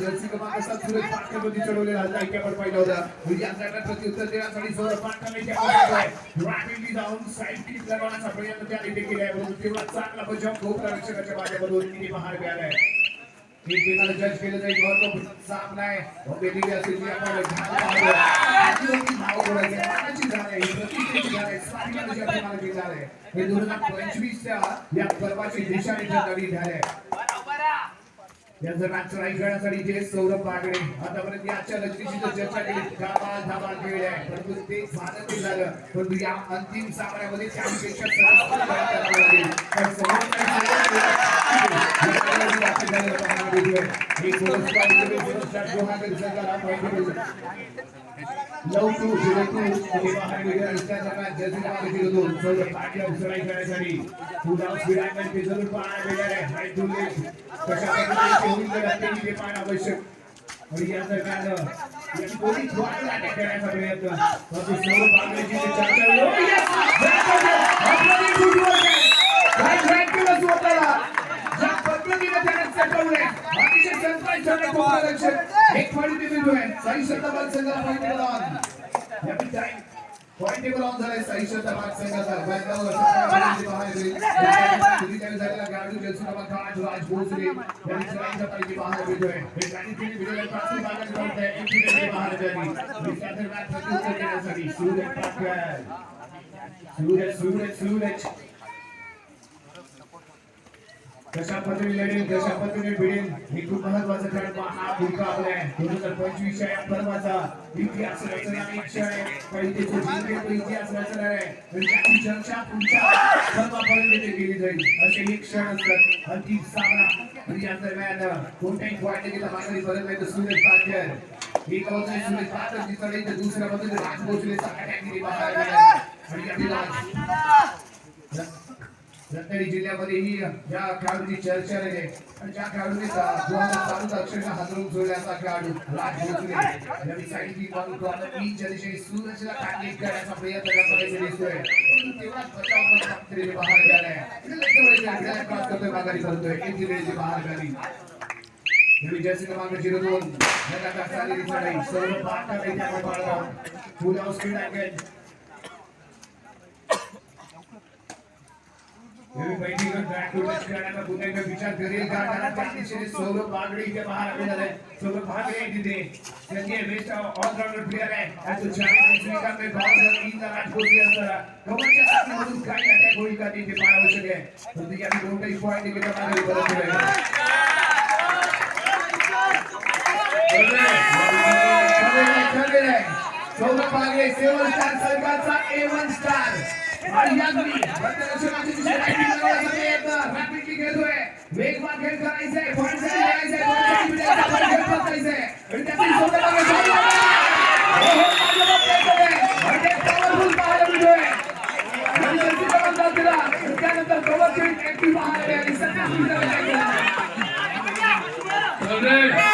Jersey क्रमांक सात सुरेश पाटकरवरती चढवलेला होता इथे आपण पाहिलं होतं. म्हणजे या गटात प्रत्युत्तर देण्यासाठी सौरभ पाटकर इथे आपण पाहतोय रॅपिडली जाऊन साईड किक लगवण्याचा प्रयत्न त्याने इथे केलाय. परंतु तेवढा चांगला बचाव गोलरक्षकाच्या माध्यमातून इथे बाहेर मिळालाय एकमेकाला जज केलं जाईल. महत्त्वपूर्ण सामना आहे. बॉम्बेली असेल जी आपण झाड पाहतो. आजूबाजूची नाव बोलायचं मानाची झाड आहे. प्रतिष्ठेची झाड आहे. स्वाभिमानाची आपली मानाची झाड आहे. हे दोन हजार पंचवीसच्या या पर्वाची दिशा झाड आहे यांचं मॅच करण्यासाठी जे सौरभ बागडे आतापर्यंत याच्या लक्ष्मीची तर चर्चा केली. धाबा धाबा खेळ आहे. परंतु ते झालं झालं. परंतु या अंतिम सामन्यामध्ये त्यापेक्षा सर्वात नऊ टू झिरो टू आणि बाहेर रस्त्याचा जर्सी क्रमांक दोन सौरभ पाटील सराई करण्यासाठी ते जरूर टू कशा होईल तर ते पाहणं आवश्यक. आणि या दरम्यान करण्याचा प्रयत्न. परंतु ते काय ज्या पद्धतीने त्याने चटवलंय. अतिशय एक साई संघाला टेबल या टेबल साई संघाचा. झालेला राज भोसले यांनी बाहेर हे विजय भागात जाऊन त्या एक बाहेर झाली. प्रत्युत्तर देण्यासाठी सूरज सूरज सूरज. कशा पद्धतीने लढेल कशा पद्धतीने भिडेल. हे खूप महत्वाचं कारण हा भूमिका आहे. दोन हजार पंचवीस या पर्वाचा इतिहास रचना इच्छा आहे. काही त्याचे इतिहास रचणार आहे. म्हणजे आणि त्याची चर्चा पुढच्या पर्वापर्यंत केली जाईल. असे हे क्षण असतात. अंतिम सामना. म्हणजे या दरम्यान कोणत्याही पॉईंट गेला माघारी नाही तर सूरज पाटकर एक सूरज पाटकर तर दुसऱ्या बाजूने राज भोसले आणि रत्नागिरी जिल्ह्यामध्येही ज्या खेळाडूंची चर्चा आहे. आणि ज्या खेळाडूने चालू अक्षरशः हजरून सोडल्याचा खेळाडू राज भोसले साईडची बाजू तीनच्या दिशेने सूरजला टार्गेट करण्याचा प्रयत्न करताना दिसतोय. तेवढाच बचाव बाहेर गेलाय. क्रॉस करतोय माघारी करतोय एक बाहेर क्रमांक झिरो दोन. लगातार सर्व पाठ आपण अँगल नवी पैठणीकर ट्रॅक टू टच करण्याचा पुन्हा एकदा विचार करेल का कारण त्या दिशेने सौरभ बागडे इथे बाहेर आलेला आहे सौरभ बागडे आहे तिथे संजय बेस्ट ऑलराऊंडर प्लेयर आहे आणि तो चार स्वीकार में भाव जर इन द राजकोट असताना कमलच्या साथीमधून काही अटॅक होईल का ते इथे पाहावं आवश्यक आहे परंतु या कोणताही पॉईंट इकडे मागे परत सौरभ बागडे सेवन स्टार सरकारचा ए वन स्टार आणि वेगवान खेळ करायचंय पॉईंटसाठी यायचंय आणि त्यातील सौरभ बागडे चालू आहे. हो,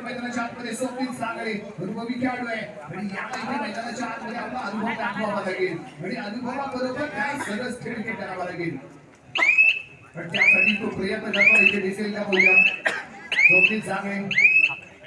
मैदानाच्या आतमध्ये स्वप्नील अनुभवी खेळाडू आहे आणि मैदानाच्या आतमध्ये आपला अनुभव दाखवावा लागेल आणि अनुभवाबरोबर काय सरस खेळ हे करावा लागेल पण त्यासाठी तो प्रयत्न करतो इथे दिसेल का बोलूया स्वप्नील सागरे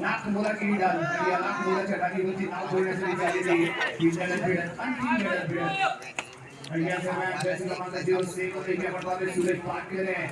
लाख मुलाची ही डाल या लाख मुलाच्या डालीवरती नाव जोडण्यासाठी चाललेली ही भिडत अंतिम भिडत आणि या दिवस आपण पाहतोय सुरेश पाटकर आहे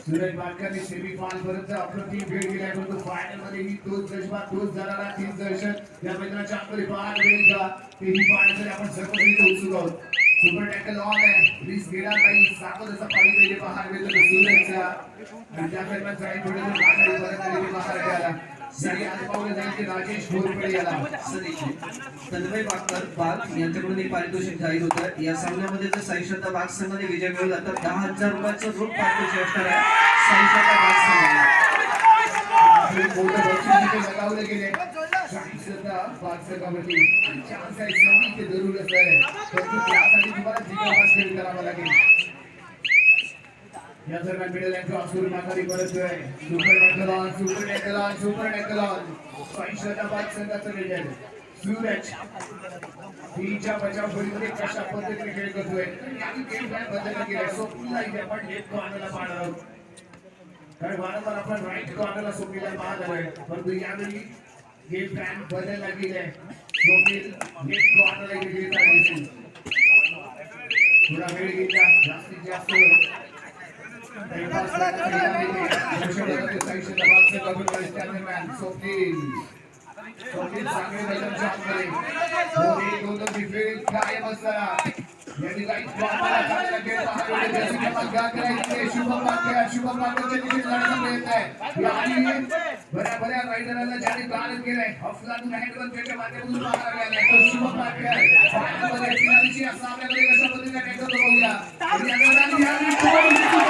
सुरेश पाटकरने सेमी पर्यंत आपलं टीम भेट दिली आहे परंतु फायनलमध्ये ही तोच जज्बा तोच जराला तीन दर्शक या मैदानाच्या आतमध्ये का? तेही पाहण्यासाठी आपण सर्व उत्सुक आहोत. सुपर टॅकल ऑन आहे. रिस्क गेला काही सावध असा पाणी पाहिजे पाहायला मिळतं तो सुरेशचा आणि त्या दरम्यान जाईल थोडे जर माघारी परत राजेश घोरपडे याला. तन्मय बागकर बाग. यांच्याकडून एक पारितोषिक जाहीर होतं. या सामन्यामध्ये जर साईश्रद्धा बाग संघाने विजय मिळवला तर दहा हजार रुपयाचं रोख पारितोषिक असणार आहे. साईश्रद्धा बाग संघाला मोठं बक्षीस गेले श्रद्धा पाचकावरती चान्स आहे ते जरूर असणार आहे. जिंकण्याचा खेळ करावा लागेल. या दरम्यान मिडल अँड असूर करून परत परततोय super tackle on super tackle on super tackle on शाही संघाचा विजय सूरज तीनच्या बचाव फळीमध्ये कशा पद्धतीने खेळ करतोय? आणि गेम प्लॅन बदलला गेलाय सो पुन्हा इथे आपण लेफ्ट कॉर्नरला पाहणार आहोत. कारण वारंवार आपण राईट कॉर्नरला सोपीला पाहत आलोय. परंतु यावेळी गेम प्लॅन बदलला गेलाय सोपील लेफ्ट कॉर्नरला गेली दिसेल. थोडा वेळ घेतला जास्तीत जास्त. टाइमपास करण्यासाठी लक्ष साईशे दबावचे कबूल करेल त्या दरम्यान. स्वप्नील स्वप्नील चांगले शुभम शुभम प्रयत्न आहे आणि बऱ्या बऱ्या रायडरांना ज्याने गाणं केलंय अफलातून हँडवर्क त्याच्या माध्यमातून पाहायला मिळालंय तो शुभम फायनलमध्ये असं आपल्याकडे कशा पद्धतीने टॅकल बघूया आणि या दरम्यान यावेळी दोन विकेट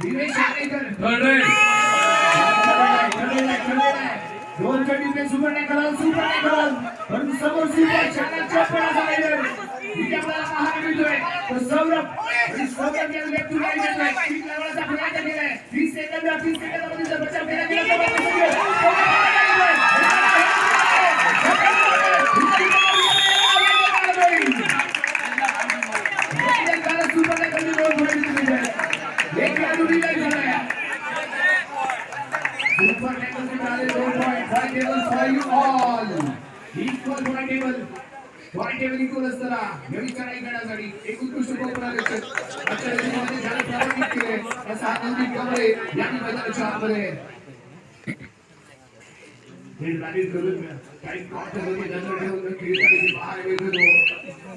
दिनेश आरेकर दोन कडी पे सुपर टॅकल सुपर टॅकल पण समोर सुपर चॅनल चप्पल रायडर इथे आपल्याला पाहायला मिळतोय तो सौरभ आणि सौरभ या व्यक्ती नाही घेतलाय तीन लेवलचा प्रयत्न केलाय 30 सेकंद 30 सेकंदामध्ये जर बचाव केला गेला तर बचाव सुपर टॅकल दोन पॉईंट एक खेळाडू रिलाईज झालाय सुपर टॅकल मिळाले दोन point five table for you all equal point table point table equal असताना व्यविचार ऐकण्यासाठी एक उत्कृष्ट कोपराध्यक्ष आजच्या दिवसामध्ये ज्याने प्रारंभिक केले असा आनंदी कमरे यांनी मैदानाच्या आतमध्ये हे राणीत करून काही ठेवून बाहेर होतो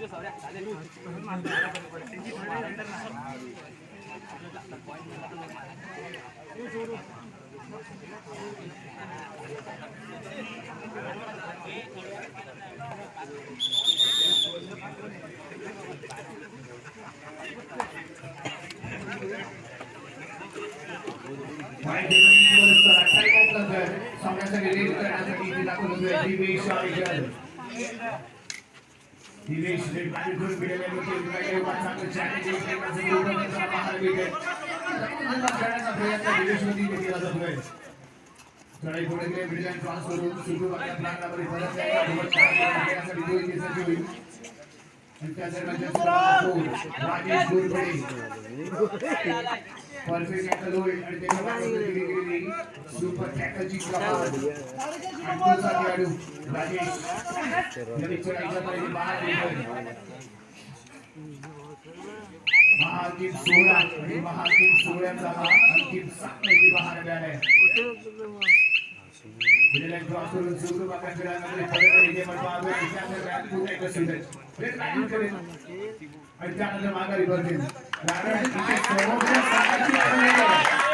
होता भैया करण्यासाठी गोवा केवळ गोवा माणसं काही घेतलेलं काय गोवा आहे point table equal five all point table equal असताना टाइम ऑफ नंतर सामन्यासाठी रेड करण्यासाठी इथे दाखवत होते दिवेश शाळेकर दिवेश रेड पाणी करून गेलेले होते काही चांगलं चॅलेंज खेळण्याचं मोठं पाहायला मिळते खेळण्याचा प्रयत्न दिवेशवरती इथे केला जातोय चढाई पुढे गेले ब्रिलियंट क्रॉस करून सुरू आपल्या प्लॅनमध्ये परत जायला सोबत खेळण्यासाठी दोन दिवसाची होईल आणि त्या दरम्यान जसं राजेश गोरपडे परफेक्ट टॅकल होईल आणि त्याच्या सुपर टॅकलची खेळाडू सोहळा आणि सोहळ्याचा हा अंतिम सामना इथे पाहायला क्रॉस करून सुरू बाका खेळामध्ये परत इथे पण पाहतोय आणि त्यानंतर पुन्हा एकदा सुरेश प्लेट लाईन करेल आणि त्यानंतर माघारी परतेल कारण इथे समोरच्या संघाची खेळी आहे.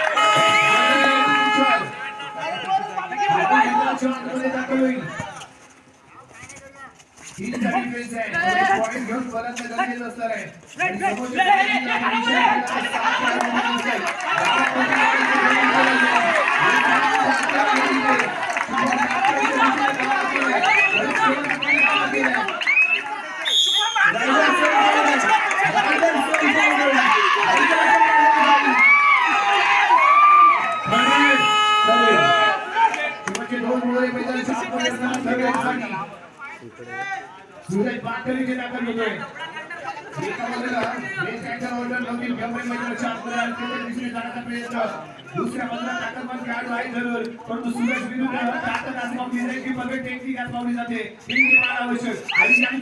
आपण इंग्लंडच्या आतमध्ये दाखल होईल तीनचा डिफेन्स आहे पॉईंट घेऊन परत गरजेचं असणार आहे आणि समोरच्या संघाला विजय मिळाला, सात खेळाडू म्हणून आहे. तातडीची दाखल होतोय एका बाजूला हे त्यांच्या गंभीर मैदानाच्या आणि तिथे जाण्याचा प्रयत्न दुसऱ्या बाजूला ताकदवान खेळाडू आहे जरूर. परंतु सुरेश विरुद्ध ताकद आजमावली जाईल की बघे टेक्निक आजमावली जाते. टेक्निक आवश्यक. आणि त्यांनी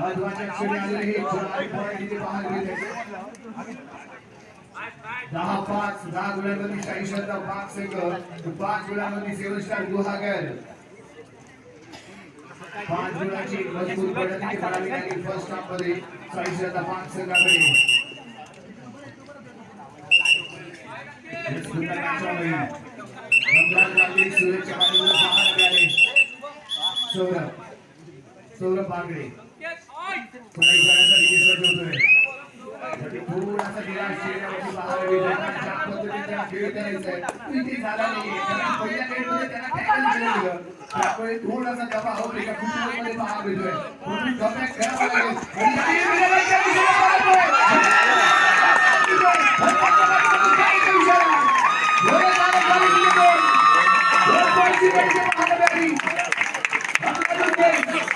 महत्त्वाच्या क्षणी आलेले हे पॉईंट इथे पाहायला मिळते. दहा पाच दहा गुणांमध्ये शाही श्रद्धा पाच सेकंद पाच गुणांमध्ये सेवन स्टार गुहागर. पाच गुणाची मजबूत प्रगती करावी लागेल फर्स्ट हाफमध्ये. शाही श्रद्धा पाच सेकंदाकडे हे सुंदर मॅच सौरभ. सौरभ बांगडे पुन्हा एक जणांचा थोडासा निराश चेहऱ्यावरती पाहायला मिळतोय. कारण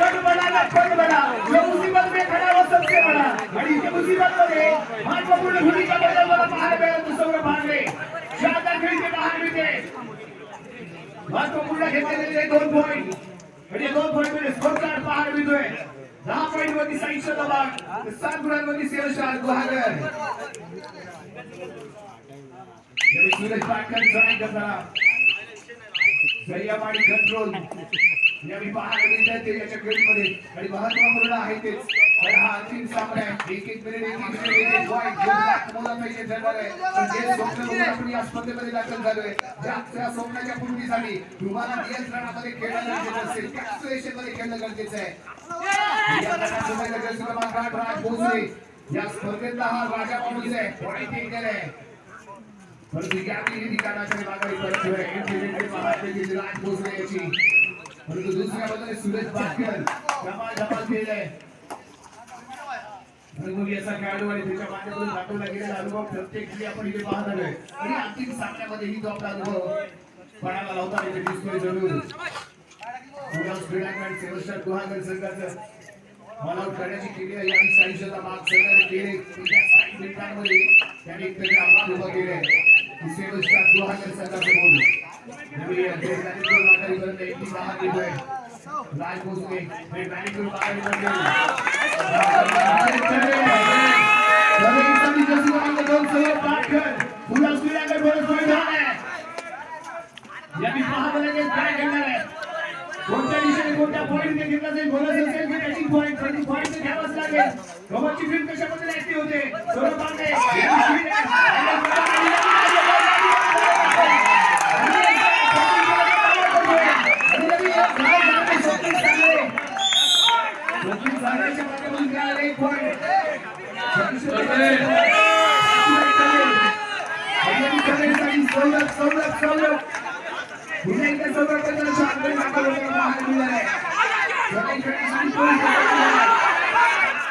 ज्या बना ना खेळ बना. आणि जो मुसीबत में खड़ा वो सबसे बड़ा. आणि इथे मुसीबत मध्ये महत्त्वपूर्ण भूमिका बजावताना पाहायला सौरभ भांगरे शानदार खेळी ते मिळते महत्त्वपूर्ण घेतले दोन पॉईंट म्हणजे दोन पॉईंटमध्ये स्कोर कार्ड पाहायला मिळतोय. दहा पॉईंटमध्ये साईश दबाग सात गुणांमध्ये सेवशाल गुहागर. सुरेश पाटकर जॉईन करताना सह्याम आणि कंट्रोल यावेळी पाहायला आणि महत्त्वपूर्ण आहे तेच तर हा अंतिम सामना आहे. एक एक मिनिट एक एक मिनिट एक एक ठरणार आहे. पण जे स्वप्न बघून आपण या स्पर्धेमध्ये दाखल झालोय ज्या त्या स्वप्नाच्या पूर्तीसाठी तुम्हाला नियंत्रणामध्ये खेळणं गरजेचं असेल. खेळणं गरजेचं आहे. या स्पर्धेतला हा राजा माणूस आहे. पॉईंट एक आहे. परंतु यावेळी निकालाकडे राज भोसले याची परंतु दुसऱ्या बाजूने सुरेश पाटकर धमाल धमाल केलाय याचा खेळाडू आणि त्याच्या माध्यमातून दाखवला गेलेला अनुभव प्रत्येक वेळी आपण इथे पाहत आलोय. आणि अंतिम तो आपला अनुभव पणाला लावता दिसतोय जरूर क्रीडांगण सेवस्टर गुहागर संघाचं करण्याची क्रिया आहे. यावेळी माग केले. मिनिटांमध्ये त्यांनी एक आव्हान उभं सेवस्टर गुहागर संघाचं कोणत्या दिशेने कोणत्या पॉईंट घेतला जाईल बोलायचं असेल की त्याची पॉईंट प्रति पॉईंट घ्यावाच लागेल गव्हाची फिल्म कशा ऍक्टिव्ह होते सौरभ पांडे सौरभ सौरभ सौरभ पुन्हा एकदा सौरभबद्दल शांतपणे दाखल होताना पाहायला मिळालं आहे. सगळे खेळाडू पोहोचले आहेत.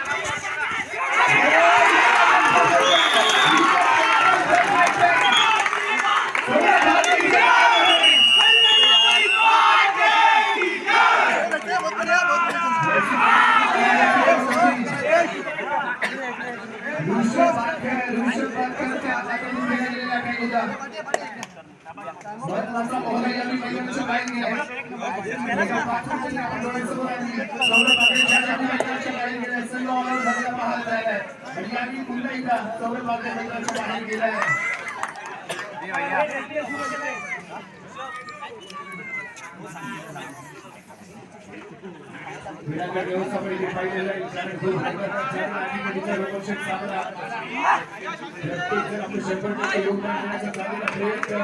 ऋषभ पाटकर ऋषभ पाटकरच्या हातातून खेळला गेलेला काही होता महत्त्वाचा मोहरा यावेळी मैदानाच्या बाहेर गेलाय एका पाचवीचे आपण डोळ्यासमोर आणली सौरभ पाटील ज्या जागी मैदानाच्या बाहेर गेलाय सर्व ऑलआउट झालेला पाहायला मिळालाय आणि यावेळी पुन्हा एकदा सौरभ पाटील मैदानाच्या बाहेर गेलाय क्रीडांगण व्यवस्थापन आपलं शंभर टक्के योगदान देण्याचा प्रयत्न.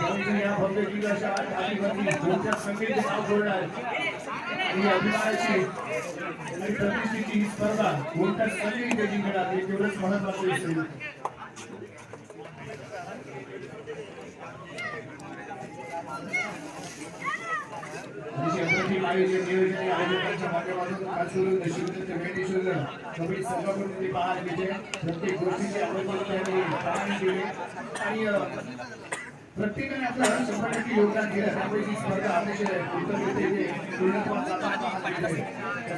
आणि या भव्य संख्येचे नाव जोडणार आणि अभिमानाची ही स्पर्धा कोणत्या तेवढंच महत्वाचं प्रत्येक गोष्टीची आणि प्रत्येकाने आपलं शंभर टक्के योगदान दिलं त्यामुळे ही स्पर्धा अतिशय मिळते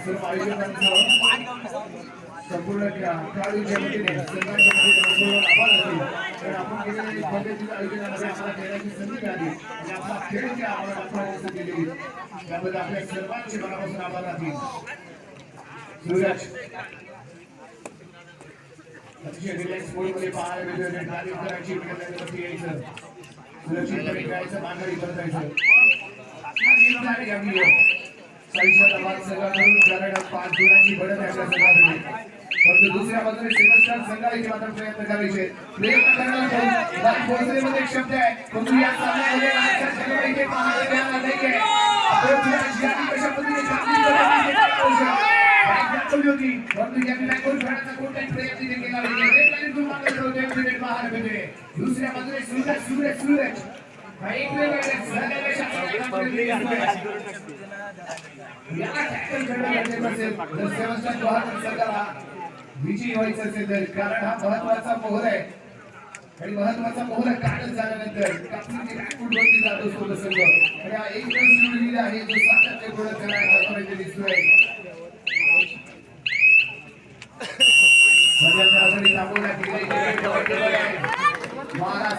सर्व आयोजकांचं संपूर्ण खेळाडूंच्या वतीने कारण आपण केलेल्या या आयोजनामध्ये आम्हाला खेळण्याची संधी मिळाली. आणि आपला खेळ जे आम्हाला दाखवायची संधी दिली त्याबद्दल आपल्या सर्वांचे मनापासून आभार राहतील सूरज. अतिशय रिलॅक्स मोडमध्ये पाहायला मिळतोय आणि ड्रायव्हिंग करायची यायचं. पाच गुणांची बढत आहे आपल्या संघाकडे परंतु दुसऱ्या बाजूने सेबस्टान संघाला इथे मात्र प्रयत्न करायचे. प्रयत्न करण्याला लाईन पोहोचण्यामध्ये एक शब्द आहे. परंतु या सामन्यामध्ये इथे पाहायला मिळाला नाहीये. कशा पद्धतीने कामगिरी होती. परंतु कोणताही प्रयत्न केला नाही. रेड लाईनतून करते दुसऱ्या बाजूने सूरज सूरज सूरज विजयी व्हायचं असेल तर कारण हा महत्त्वाचा मोहर आहे. आणि महत्त्वाचा मोहर काढत झाल्यानंतर कापणी रायपूर जात असतो संघ आणि हा एक दिवस निवडलेला आहे जो सातत्यपूर्ण करायला दिसतोय. Voy a hacer la solita buena aquí, que me voy a ir.